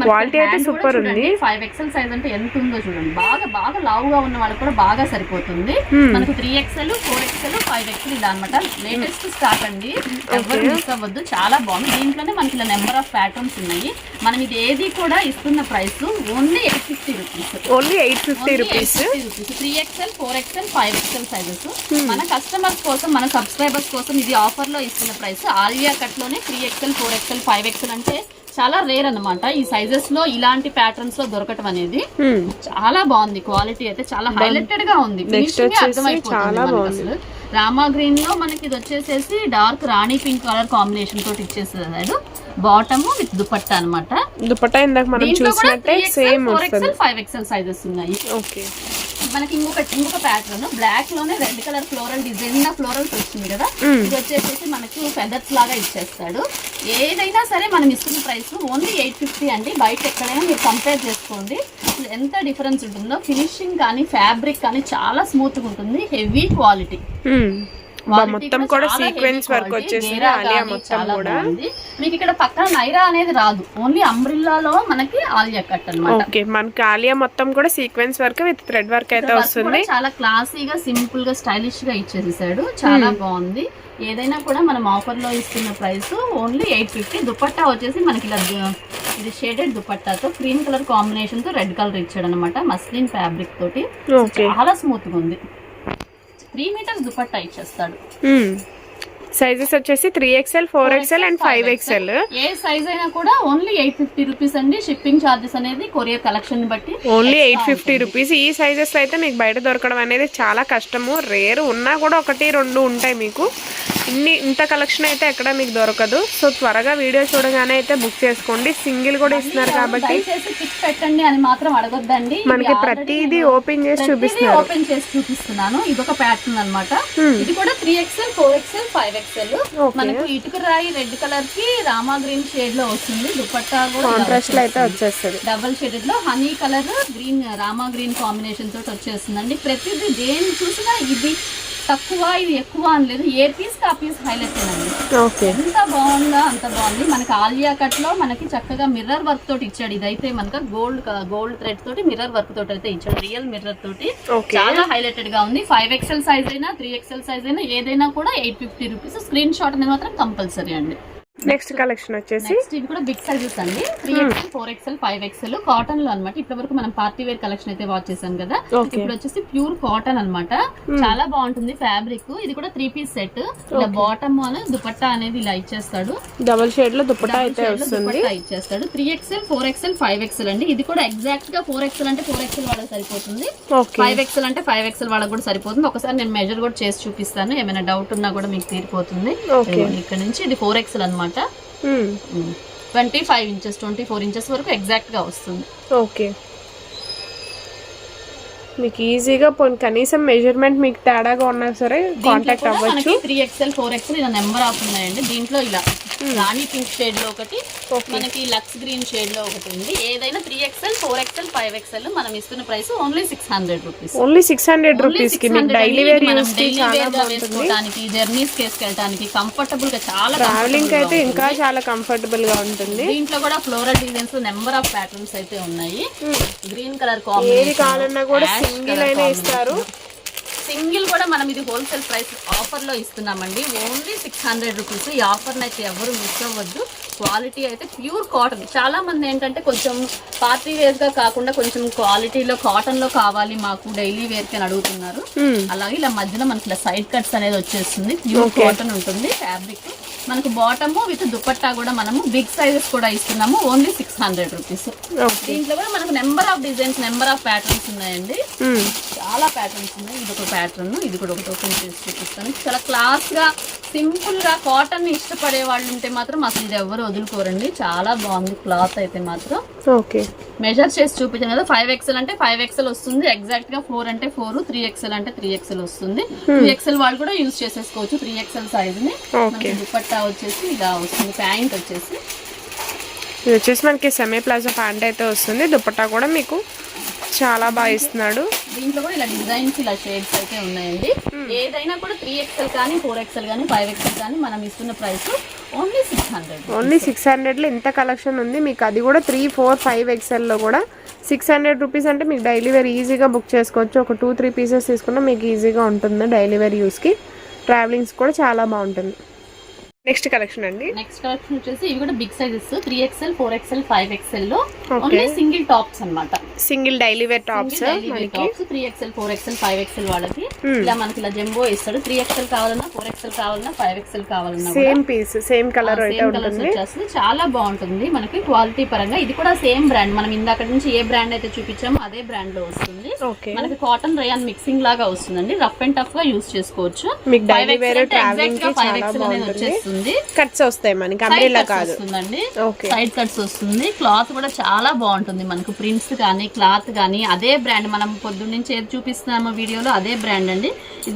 Speaker 3: క్వాలిటీ అయితే సూపర్ ఉంది.
Speaker 2: ఫైవ్ ఎక్స్ఎల్ సైజ్ అంటే ఎంత ఉందో చూడండి. బాగా బాగా లావుగా ఉన్న వాళ్ళకి కూడా బాగా సరిపోతుంది. మనకు three XL four XL five XL ఇలా అనమాట లేటెస్ట్ స్టాక్ అండి. ఎవరు మిస్ అవ్వద్దు. చాలా బాగుంది. దీంట్లోనే మనకి ఇలా నెంబర్ ఆఫ్ ప్యాటర్న్స్ ఉన్నాయి. మనం ఇది ఏది కూడా ఇస్తున్న price only eight fifty rupees
Speaker 3: only eight fifty rupees
Speaker 2: three XL four XL five XL sizes మన కస్టమర్స్ కోసం మన సబ్స్క్రైబర్స్ కోసం ఇది ఆఫర్లో ఇస్తున్న price Alia కట్లోనే three XL four XL five XL అంటే చాలా రేర్ అన్నమాట. ఈ సైజెస్లో ఇలాంటి ప్యాటర్న్స్లో దొరకటం అనేది చాలా బాగుంది. క్వాలిటీ అయితే చాలా హైలైటెడ్గా ఉంది. అసలు. రామా గ్రీన్లో మనకి ఇది వచ్చేసేసి డార్క్ రాణి పింక్ కలర్ కాంబినేషన్ తోటి ఇచ్చేసేసాడు బాటమ్ విత్ దుపట్టా అన్నమాట.
Speaker 3: దుపట్టా ఇందాక మనం చూసినట్టే సేమ్
Speaker 2: ఫైవ్ ఎక్స్ఎల్ సైజెస్ ఉన్నాయి.
Speaker 3: ఓకే
Speaker 2: మనకి ఇంకొక ఇంకొక pattern బ్లాక్లోనే red colour floral design florals వచ్చింది కదా? ఇది వచ్చేసేసి మనకు ఫెదర్స్ లాగా ఇచ్చేస్తాడు. ఏదైనా సరే మనం ఇస్తున్న ప్రైస్ ఓన్లీ ఎయిట్ ఫిఫ్టీ అండి. బయట ఎక్కడైనా మీరు కంపేర్ చేసుకోండి. ఎంత డిఫరెన్స్ ఉంటుందో? ఫినిషింగ్ కానీ ఫ్యాబ్రిక్ కానీ చాలా స్మూత్గా ఉంటుంది. హెవీ క్వాలిటీ
Speaker 3: మొత్తం కూడా సీక్వెన్స్ వర్క్. వచ్చేసింది ఆలియా మొత్తం కూడా.
Speaker 2: మీకు ఇక్కడ పక్కన నైరా అనేది రాదు. ఓన్లీ అంబ్రిల్లాలో మనకి ఆలియా కట్ అన్నమాట.
Speaker 3: ఓకే మనకి ఆలియా మొత్తం కూడా sequence work with thread work అయితే వస్తుంది.
Speaker 2: చాలా క్లాసీగా సింపుల్గా స్టైలిష్గా ఇచ్చేసేసాడు. చాలా బాగుంది. ఏదైనా కూడా మనం ఆఫర్లో ఇస్తున్న price only eight fifty dupatta వచ్చేసి మనకి ఇలా ఇది షేడెడ్ దుపట్టాతో క్రీమ్ కలర్ కాంబినేషన్తో రెడ్ కలర్ ఇచ్చాడు అనమాట మస్లిన్ ఫ్యాబ్రిక్ తోటి చాలా స్మూత్గా ఉంది. త్రీ మీటర్స్ దుపట్టా ఇచ్చేస్తాడు.
Speaker 3: సైజెస్ వచ్చేసి three XL four XL and five XL
Speaker 2: A size అయినా కూడా ఓన్లీ ఎయిట్ ఫిఫ్టీ రూపీస్ అండి. షిప్పింగ్ చార్జెస్ అనేది కొరియర్ కలెక్షన్ బట్టి
Speaker 3: ఓన్లీ ఎయిట్ ఫిఫ్టీ రూపీస్ ఈ సైజెస్ అయితే మీకు బయట దొరకడం అనేది చాలా కష్టము. రేరు ఉన్నా కూడా ఒకటి రెండు ఉంటాయి మీకు. ఇన్ని ఇంత కలెక్షన్ అయితే ఎక్కడ మీకు దొరకదు. సో త్వరగా వీడియో చూడగానే అయితే బుక్ చేసుకోండి. సింగిల్ కూడా ఇస్తున్నారు కాబట్టి
Speaker 2: పెట్టండి అని మాత్రం అడగొద్దండి.
Speaker 3: మనకి ప్రతిదీ ఓపెన్ చేసి చూపిస్తున్నారు.
Speaker 2: ఓపెన్ చేసి చూపిస్తున్నాను. ఇది ఒక ప్యాటర్న్ అన్నమాట. ఇది కూడా three XL four XL five XL. మనకు ఇటుక రాయి రెడ్ కలర్కి రామా గ్రీన్ షేడ్లో వస్తుంది. దుపట్టా కూడా
Speaker 3: కాంట్రాస్ట్లో అయితే వచ్చేస్తుంది.
Speaker 2: డబల్ షేడెడ్లో హనీ కలర్ గ్రీన్ రామా గ్రీన్ కాంబినేషన్ తోటి వచ్చేస్తుందండి. ప్రతిదీ దేని చూసినా ఇది తక్కువ ఇది ఎక్కువ అని లేదు ఏ పీస్ ఆ పీస్ హైలైట్ అండి
Speaker 3: ఓకే.
Speaker 2: ఎంత బాగుందా అంత బాగుంది. మనకి ఆలియా కట్లో మనకి చక్కగా మిర్రర్ వర్క్ తోటి ఇచ్చాడు. ఇదైతే మనకి గోల్డ్ గోల్డ్ థ్రెడ్ తోటి మిర్రర్ వర్క్ తోటి అయితే ఇచ్చాడు. రియల్ మిర్రర్ తోటి. చాలా హైలైటెడ్గా ఉంది. ఫైవ్ ఎక్స్ఎల్ సైజ్ అయినా త్రీ ఎక్స్ఎల్ సైజ్ అయినా ఏదైనా కూడా eight fifty rupees screen shot అనేది మాత్రం కంపల్సరీ అండి.
Speaker 3: నెక్స్ట్ కలెక్షన్ వచ్చేసి?
Speaker 2: ఇవి కూడా బిగ్ సైజెస్ అండి. Three XL four XL five XL కాటన్లో అనమాట ఇప్పటి వరకు మనం పార్టీ వేర్ కలెక్షన్ అయితే వాచ్ చేసాం కదా. ఇప్పుడు వచ్చేసి ప్యూర్ కాటన్ అన్నమాట. చాలా బాగుంటుంది ఫ్యాబ్రిక్ ఇది కూడా త్రీ పీస్ సెట్ ఇలా బాటమ్ దుపట్టా అనేది ఇలా ఇచ్చేస్తాడు.
Speaker 3: డబల్ షేడ్లో దుపట్టా అయితే వస్తుంది.
Speaker 2: ఇచ్చేస్తాడు. Three XL four XL five XL అండి. ఇది కూడా ఎగ్జాక్ట్గా ఫోర్ ఎక్స్ఎల్ అంటే ఫోర్ ఎక్స్ఎల్ వాళ్ళకి సరిపోతుంది. ఫైవ్ ఎక్స్ఎల్ అంటే ఫైవ్ ఎక్స్ఎల్ వాళ్ళకి కూడా సరిపోతుంది. ఒకసారి నేను మెజర్ కూడా చేసి చూపిస్తాను. ఏమైనా డౌట్ ఉన్నా కూడా మీకు తీరిపోతుంది. ఇక్కడ నుంచి ఇది ఫోర్ ఎక్స్ఎల్ అనమాట twenty five inches twenty four inches వరకు ఎగ్జాక్ట్గా వస్తుంది.
Speaker 3: ఓకే. మీకు ఈజీగా పోనీ కనీసం మెజర్మెంట్ మీకు తేడాగా ఉన్నా సరే కాంటాక్ట్ అవ్వచ్చు.
Speaker 2: త్రీ ఎక్స్ఎల్ ఫోర్ ఎక్స్ఎల్ ఇలా నెంబర్ ఆఫ్ ఉన్నాయండి. దీంట్లో ఇలా రాణి పింక్ షేడ్లో ఒకటి మనకి లక్స్ గ్రీన్ షేడ్లో ఒకటి ఉంది. ఏదైనా three XL four XL five XL మనం ఇస్తున్న price only six hundred rupees
Speaker 3: only six hundred rupees daily wear
Speaker 2: వేసుకోవడానికి జర్నీస్ వేసుకెళ్ళడానికి కంఫర్టబుల్గా చాలా
Speaker 3: ట్రావెలింగ్ అయితే ఇంకా చాలా కంఫర్టబుల్గా ఉంటుంది.
Speaker 2: దీంట్లో కూడా floral designs number of patterns అయితే ఉన్నాయి. గ్రీన్ కలర్
Speaker 3: ఏది కావాలన్నా కూడా సింగిల్ అయినా ఇస్తారు.
Speaker 2: సింగిల్ కూడా మనం ఇది హోల్సేల్ ప్రైస్ ఆఫర్లో ఇస్తున్నామండి. Only six hundred rupees. ఈ ఆఫర్ అయితే ఎవరు మిస్ అవ్వద్దు. క్వాలిటీ అయితే ప్యూర్ కాటన్. చాలా మంది ఏంటంటే కొంచెం పార్టీ వేర్గా కాకుండా కొంచెం క్వాలిటీలో కాటన్లో కావాలి మాకు డైలీ వేర్కి అని అడుగుతున్నారు. అలాగే ఇలా మధ్యన మనకి ఇలా సైడ్ కట్స్ అనేది వచ్చేస్తుంది. ప్యూర్ కాటన్ ఉంటుంది ఫ్యాబ్రిక్ మనకు బాటమ్ విత్ దుపట్టా కూడా మనము బిగ్ సైజెస్ కూడా ఇస్తున్నాము ఓన్లీ సిక్స్ హండ్రెడ్ రూపీస్ దీంట్లో కూడా మనకు number of designs number of patterns ఉన్నాయండి. చాలా ప్యాటర్న్స్ ఉన్నాయి. ఇది ఒక ప్యాటర్న్ ఇది కూడా ఒకటి ఓపెన్ చేసి చూపిస్తాను. చాలా క్లాస్గా సింపుల్గా కాటన్ ఇష్టపడే వాళ్ళు ఉంటే మాత్రం అసలు ఇది ఎవరు వదులుకోరండి. చాలా బాగుంది క్లాత్ అయితే మాత్రం.
Speaker 3: ఓకే.
Speaker 2: మెజర్ చేసి చూపించాను కదా ఫైవ్ ఎక్స్ఎల్ అంటే ఫైవ్ ఎక్స్ఎల్ వస్తుంది. ఎగ్జాక్ట్గా ఫోర్ అంటే ఫోర్ త్రీ ఎక్స్ఎల్ అంటే త్రీ ఎక్స్ఎల్ వస్తుంది. టూ ఎక్స్ఎల్ వాళ్ళు కూడా యూజ్ చేసేసుకోవచ్చు త్రీ ఎక్స్ఎల్ సైజ్ని. దుపట్టా వచ్చేసి ఇలా వస్తుంది ప్యాంట్ వచ్చేసి.
Speaker 3: ఇది వచ్చేసి మనకి సెమీ ప్లాజా ప్యాంట్ అయితే వస్తుంది. దుపట్టా కూడా మీకు చాలా బాగా ఇస్తున్నాడు.
Speaker 2: దీంట్లో కూడా ఇలా డిజైన్స్ ఇలా షేడ్స్ అయితే ఉన్నాయండి. ఏదైనా కూడా త్రీ ఎక్స్ఎల్ కానీ ఫోర్ ఎక్స్ఎల్ కానీ ఫైవ్ ఎక్స్ఎల్ కానీ మనం ఇస్తున్న price only six hundred
Speaker 3: only six hundred ఇంత కలెక్షన్ ఉంది. మీకు అది కూడా త్రీ ఫోర్ ఫైవ్ ఎక్స్ఎల్లో కూడా సిక్స్ హండ్రెడ్ రూపీస్ అంటే మీకు డైలీ వేర్ ఈజీగా బుక్ చేసుకోవచ్చు. ఒక టూ త్రీ పీసెస్ తీసుకున్నా మీకు ఈజీగా ఉంటుంది డైలీ వేర్ యూస్కి ట్రావెలింగ్స్ కూడా చాలా బాగుంటుంది. నెక్స్ట్ కలెక్షన్ అండి?
Speaker 2: నెక్స్ట్ కలెక్షన్ వచ్చేసి ఇవి కూడా big sizes three XL four XL five ఎక్స్ఎల్లో only single tops అన్నమాట.
Speaker 3: Single daily wear tops
Speaker 2: three XL four XL five XL వాళ్ళకి. ఇలా మనకి ఇలా జంబో ఇస్తాడు త్రీ ఎక్స్ఎల్ కావాలన్నా ఫోర్ ఎక్స్ఎల్ కావాలన్నా ఫైవ్ ఎక్స్ఎల్ కావాలన్నా
Speaker 3: సేమ్ పీస్ సేమ్ కలర్ అయితే ఉంటుంది.
Speaker 2: వచ్చేస్తుంది. చాలా బాగుంటుంది మనకి క్వాలిటీ పరంగా. ఇది కూడా సేమ్ బ్రాండ్ మనం ఇందాక నుంచి ఏ బ్రాండ్ అయితే చూపించామో అదే బ్రాండ్లో వస్తుంది. మనకి కాటన్ రయాన్ మిక్సింగ్ లాగా వస్తుందండి. రఫ్ అండ్ టఫ్గా యూస్ చేసుకోవచ్చు. ఫైవ్ ఎక్స్ఎల్ అనేది
Speaker 3: బాగుంటుంది.
Speaker 2: వచ్చేస్తుంది
Speaker 3: కట్స్ వస్తాయి మనకి అంబ్రెల్లా
Speaker 2: కట్స్
Speaker 3: కాదు.
Speaker 2: వస్తుందండి. సైడ్ కట్స్ వస్తుంది. క్లాత్ కూడా చాలా బాగుంటుంది మనకు ప్రింట్స్ కానీ క్లాత్ కానీ. అదే బ్రాండ్ మనం పొద్దున్న నుంచి ఏది చూపిస్తున్నామో వీడియోలో అదే బ్రాండ్ అండి.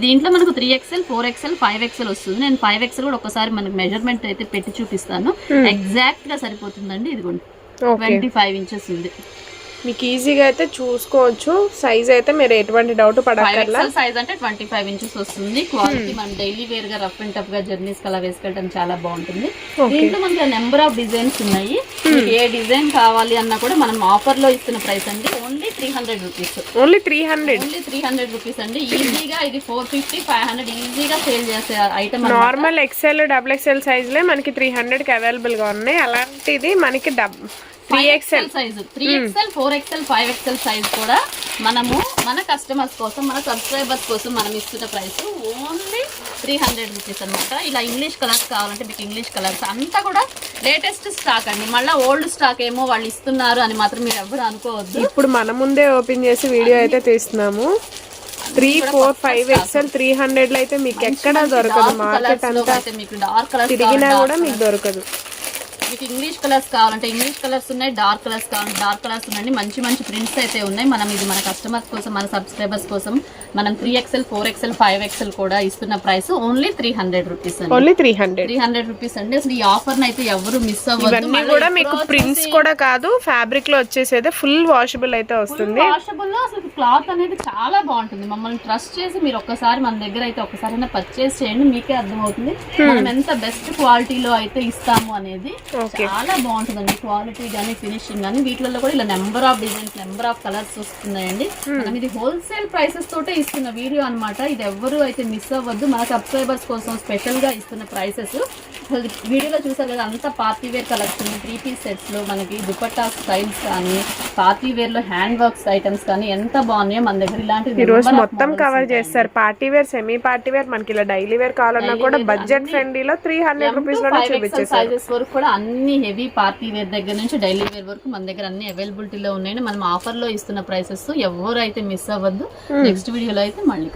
Speaker 2: దీంట్లో మనకు three XL four XL five XL వస్తుంది. నేను ఫైవ్ ఎక్స్ఎల్ కూడా ఒకసారి మనకి మెజర్మెంట్ అయితే పెట్టి చూపిస్తాను. ఎగ్జాక్ట్గా సరిపోతుందండి ఇదిగోండి.
Speaker 3: ఓకే
Speaker 2: ట్వంటీ ఫైవ్ ఇంచెస్ ఉంది.
Speaker 3: మీకు ఈజీగా అయితే చూసుకోవచ్చు. సైజ్ అయితే మీరు ఎటువంటి డౌట్ పడక్కర్లా.
Speaker 2: ఎక్స్ఎల్ సైజ్ అంటే ట్వంటీ ఫైవ్ ఇంచెస్ వస్తుంది క్వాలిటీ మనం డైలీ వేర్గా రఫ్ అండ్ టఫ్గా జర్నీస్ కలా వేసుకెళ్ళడం చాలా బాగుంటుంది. దీంట్లో మనకి నెంబర్ ఆఫ్ డిజైన్స్ ఉన్నాయి. మీకు ఏ డిజైన్ కావాలి అన్నా కూడా మనం ఆఫర్లో ఇస్తున్న ప్రైస్ అండి. Only three hundred rupees
Speaker 3: only three hundred
Speaker 2: only three hundred rupees అండి. ఈజీగా ఇది ఫోర్ ఫిఫ్టీ ఫైవ్ హండ్రెడ్ ఈజీగా సేల్ చేసే item
Speaker 3: normal XL double XL సైజ్లే మనకి త్రీ హండ్రెడ్కి అవైలబుల్గా ఉన్నాయి. అలాంటిది మనకి dub three XL
Speaker 2: size three XL four XL five XL size కూడా మనము మన కస్టమర్స్ కోసం మన సబ్స్క్రైబర్స్ కోసం మనం ఇస్తున్న price only three hundred rupees అనమాట ఇలా ఇంగ్లీష్ కలర్స్ కావాలంటే మీకు ఇంగ్లీష్ కలర్స్ అంతా కూడా లేటెస్ట్ స్టాక్ అండి. మళ్ళీ ఓల్డ్ స్టాక్ ఏమో వాళ్ళు ఇస్తున్నారు అని మాత్రం మీరు ఎవరు అనుకోవద్దు.
Speaker 3: ఇప్పుడు మన ముందే ఓపెన్ చేసి వీడియో అయితే తీస్తున్నాము. Three four five XL three హండ్రెడ్లో అయితే మీకు ఎక్కడ దొరకదు మార్కెట్ అంతా.
Speaker 2: అయితే మీకు డార్క్ కలర్స్
Speaker 3: తిరిగినా కూడా మీకు దొరకదు.
Speaker 2: మీకు ఇంగ్లీష్ కలర్స్ కావాలంటే ఇంగ్లీష్ కలర్స్ ఉన్నాయి డార్క్ కలర్స్ కావాలంటే డార్క్ కలర్స్ ఉన్నాయి. మంచి మంచి ప్రింట్స్ అయితే ఉన్నాయి. మనం ఇది మన కస్టమర్స్ కోసం మన సబ్స్క్రైబర్స్ కోసం మనం three XL four XL five XL కూడా ఇస్తున్న price only three hundred rupees
Speaker 3: only three hundred
Speaker 2: three hundred rupees అండి. అసలు ఈ ఆఫర్ అయితే ఎవరు మిస్
Speaker 3: కూడా మీకు ప్రింట్స్ కూడా కాదు ఫ్యాబ్రిక్లో వచ్చేసి ఫుల్ వాషబుల్ అయితే వస్తుంది.
Speaker 2: వాషబుల్లో క్లాత్ అనేది చాలా బాగుంటుంది. మమ్మల్ని ట్రస్ట్ చేసి మీరు ఒక్కసారి మన దగ్గర అయితే ఒక్కసారి పర్చేస్ చేయండి. మీకే అర్థమవుతుంది. మనం ఎంత బెస్ట్ క్వాలిటీలో అయితే ఇస్తాము అనేది. చాలా బాగుంటుందండి. క్వాలిటీ కానీ ఫినిషింగ్ కానీ వీటిలో కూడా ఇలా number of designs number of colours వస్తున్నాయండి. మనం ఇది హోల్సేల్ ప్రైసెస్ తోటే ఇస్తున్న వీడియో అన్నమాట. ఇది ఎవ్వరు అయితే మిస్ అవ్వద్దు. మన సబ్స్క్రైబర్స్ కోసం స్పెషల్గా ఇస్తున్న ప్రైసెస్ వీడియోలో చూసారు కదా అంతా party wear collection three piece సెట్స్లో మనకి దుపట్టా స్టైల్స్ కానీ పార్టీ వేర్లో హ్యాండ్ వర్క్స్ ఐటమ్స్ కానీ ఎంత బాగున్నాయో మన దగ్గర? ఇలాంటి
Speaker 3: ఈ రోజు మొత్తం కవర్. చేస్తారు. Party wear semi party wear మనకి ఇలా డైలీ వేర్ కావాలన్నా కూడా బడ్జెట్ ఫ్రెండ్లీలో త్రీ హండ్రెడ్ రూపీస్లోనే చూపించేసారు
Speaker 2: సైజెస్ వరకు కూడా అన్ని హెవీ పార్టీ వేర్ దగ్గర నుంచి డైలీ వేర్ వరకు మన దగ్గర అన్ని అవైలబిలిటీలో ఉన్నాయి మనం ఆఫర్లో ఇస్తున్న ప్రైసెస్ ఎవరైతే మిస్ అవ్వద్దు నెక్స్ట్ వీడియోలో అయితే మళ్ళీ